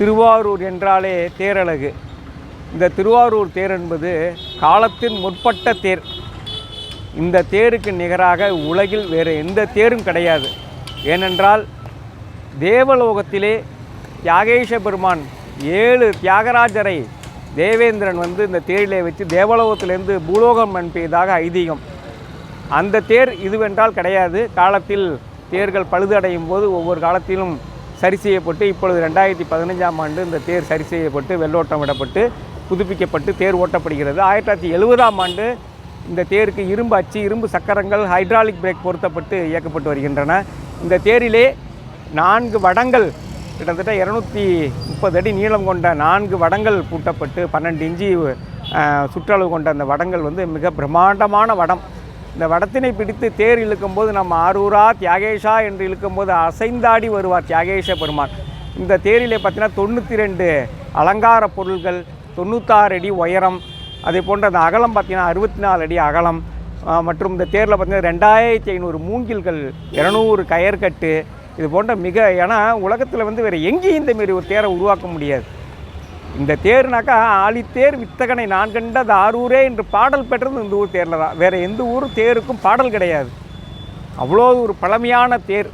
திருவாரூர் என்றாலே தேரழகு. இந்த திருவாரூர் தேர் என்பது காலத்தின் முற்பட்ட தேர். இந்த தேருக்கு நிகராக உலகில் வேறு எந்த தேரும் கிடையாது. ஏனென்றால் தேவலோகத்திலே தியாகேஷ பெருமான் ஏழு தியாகராஜரை தேவேந்திரன் வந்து இந்த தேரிலே வச்சு தேவலோகத்திலிருந்து பூலோகம் அனுப்பியதாக ஐதீகம். அந்த தேர் இதுவென்றால் கிடையாது. காலத்தில் தேர்கள் பழுதடையும் போது ஒவ்வொரு காலத்திலும் சரி செய்யப்பட்டு இப்பொழுது ரெண்டாயிரத்தி பதினஞ்சாம் ஆண்டு இந்த தேர் சரி செய்யப்பட்டு வெள்ளோட்டம் விடப்பட்டு புதுப்பிக்கப்பட்டு தேர் ஓட்டப்படுகிறது. ஆயிரத்தி தொள்ளாயிரத்தி எழுபதாம் ஆண்டு இந்த தேருக்கு இரும்பு அச்சு இரும்பு சக்கரங்கள் ஹைட்ராலிக் பிரேக் பொருத்தப்பட்டு இயக்கப்பட்டு வருகின்றன. இந்த தேரிலே நான்கு வடங்கள் கிட்டத்தட்ட இரநூத்தி முப்பது அடி நீளம் கொண்ட நான்கு வடங்கள் பூட்டப்பட்டு பன்னெண்டு இஞ்சி சுற்றளவு கொண்ட அந்த வடங்கள் வந்து மிக பிரம்மாண்டமான வடம். இந்த வடத்தினை பிடித்து தேர் இழுக்கும்போது நம்ம ஆரூரா தியாகேஷா என்று இழுக்கும்போது அசைந்தாடி வருவார் தியாகேஷ பெருமான். இந்த தேரிலே பார்த்தீங்கன்னா தொண்ணூற்றி ரெண்டு அலங்கார பொருள்கள் தொண்ணூத்தாறு அடி உயரம் அதே போன்ற அந்த அகலம் பார்த்தீங்கன்னா அறுபத்தி நாலு அடி அகலம் மற்றும் இந்த தேரில் பார்த்தீங்கன்னா ரெண்டாயிரத்தி ஐநூறு மூங்கில்கள் இரநூறு கயற்கட்டு இது போன்ற மிக ஏன்னா உலகத்தில் வந்து வேறு எங்கேயும் இந்த மாரி ஒரு தேரை உருவாக்க முடியாது. இந்த தேர்னாக்கா ஆழித்தேர் வித்தகனை நான் கண்டது ஆரூரே என்று பாடல் பெற்றது இந்த ஊர் தேரில் தான். வேறு எந்த ஊர் தேருக்கும் பாடல் கிடையாது. அவ்வளோ ஒரு பழமையான தேர்.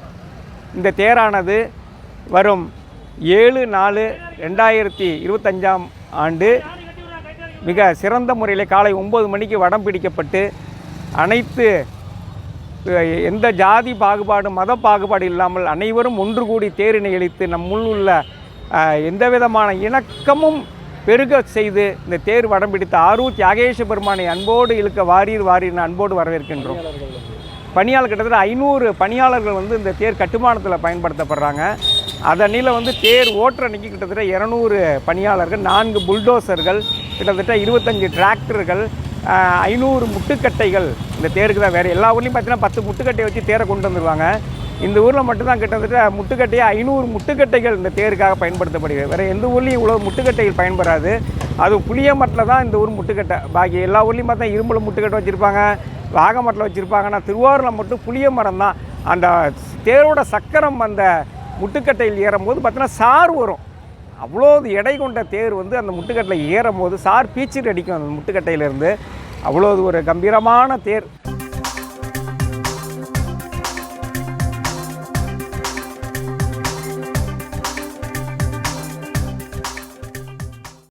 இந்த தேரானது வரும் ஏழு நாலு ரெண்டாயிரத்தி இருபத்தஞ்சாம் ஆண்டு மிக சிறந்த முறையில் காலை ஒம்பது மணிக்கு வடம் பிடிக்கப்பட்டு அனைத்து எந்த ஜாதி பாகுபாடு மத பாகுபாடு இல்லாமல் அனைவரும் ஒன்று கூடி தேரினை இழுத்து நம்முள் உள்ள எந்த விதமான இணக்கமும் பெருக செய்து இந்த தேர் வடம் பிடித்த ஆரூர் தியாகேஷ பெருமானை அன்போடு இழுக்க வாரீர் வாரீர்னு அன்போடு வரவேற்கின்றோம். பணியாளர் கிட்டத்தட்ட ஐநூறு பணியாளர்கள் வந்து இந்த தேர் கட்டுமானத்தில் பயன்படுத்தப்படுறாங்க. அதனில் வந்து தேர் ஓட்டுற அன்னைக்கு கிட்டத்தட்ட இரநூறு பணியாளர்கள் நான்கு புல்டோசர்கள் கிட்டத்தட்ட இருபத்தஞ்சு டிராக்டர்கள் ஐநூறு முட்டுக்கட்டைகள் இந்த தேருக்கு தான் வேறு எல்லா ஊர்லேயும் பார்த்தீங்கன்னா பத்து முட்டுக்கட்டையை வச்சு தேரை கொண்டு வந்துடுவாங்க இந்த ஊரில் மட்டும்தான் கிட்டத்தட்ட முட்டுக்கட்டையே ஐநூறு முட்டுக்கட்டைகள் இந்த தேருக்காக பயன்படுத்தப்படுகிறது. வேறு எந்த ஊர்லேயும் இவ்வளோ முட்டுக்கட்டைகள் பயன்படாது அது புளியமட்டில் தான் இந்த ஊர் முட்டுக்கட்டை. பாக்கி எல்லா ஊர்லேயும் பார்த்தா இரும்புல முட்டுக்கட்டை வச்சுருப்பாங்க வாகமட்டில் வச்சுருப்பாங்கன்னா திருவாரூரில் மட்டும் புளிய மரம் தான். அந்த தேரோட சக்கரம் அந்த முட்டுக்கட்டையில் ஏறும்போது பார்த்தீங்கன்னா சார் வரும். அவ்வளோ எடை கொண்ட தேர் வந்து அந்த முட்டுக்கட்டையில் ஏறும்போது சார் பீச்சிட்டு அடிக்கும் அந்த முட்டுக்கட்டையிலேருந்து. அவ்வளோ ஒரு கம்பீரமான தேர்.